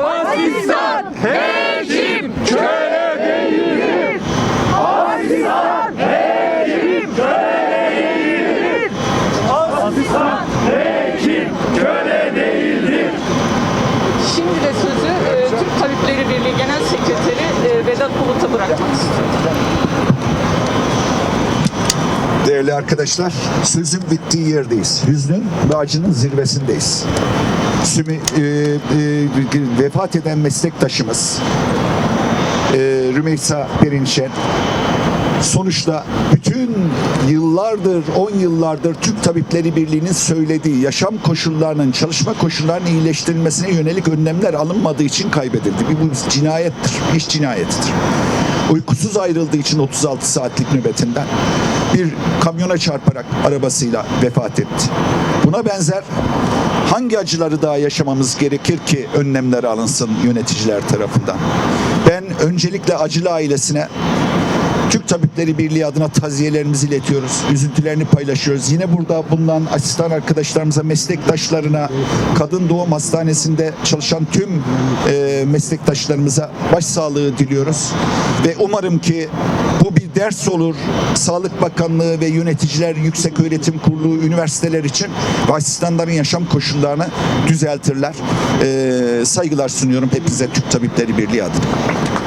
Asistan hekim köle değildir. Asistan hekim köle değildir. Asistan hekim köle değildir. Şimdi de sözü e, Türk Tabipleri Birliği Genel Sekreteri e, Vedat Bulut'a bırakmak istiyorum. Değerli arkadaşlar, sözün bittiği yerdeyiz. Hüznün ve acının zirvesindeyiz. Sümi, e, e, vefat eden meslektaşımız e, Rümeysa Perinçen sonuçta bütün yıllardır, 10 yıllardır Türk Tabipleri Birliği'nin söylediği yaşam koşullarının, çalışma koşullarının iyileştirilmesine yönelik önlemler alınmadığı için kaybedildi. Bir bu cinayettir, iş cinayetidir. Uykusuz ayrıldığı için 36 saatlik nöbetinden bir kamyona çarparak arabasıyla vefat etti. Buna benzer hangi acıları daha yaşamamız gerekir ki önlemler alınsın yöneticiler tarafından? Ben öncelikle acılı ailesine Türk Tabipleri Birliği adına taziyelerimizi iletiyoruz. Üzüntülerini paylaşıyoruz. Yine burada bulunan asistan arkadaşlarımıza, meslektaşlarına, Kadın Doğum Hastanesi'nde çalışan tüm e, meslektaşlarımıza başsağlığı diliyoruz. Ve umarım ki bu bir ders olur. Sağlık Bakanlığı ve yöneticiler, Yüksek Öğretim Kurulu, üniversiteler için ve asistanların yaşam koşullarını düzeltirler. E, saygılar sunuyorum hepinize Türk Tabipleri Birliği adına.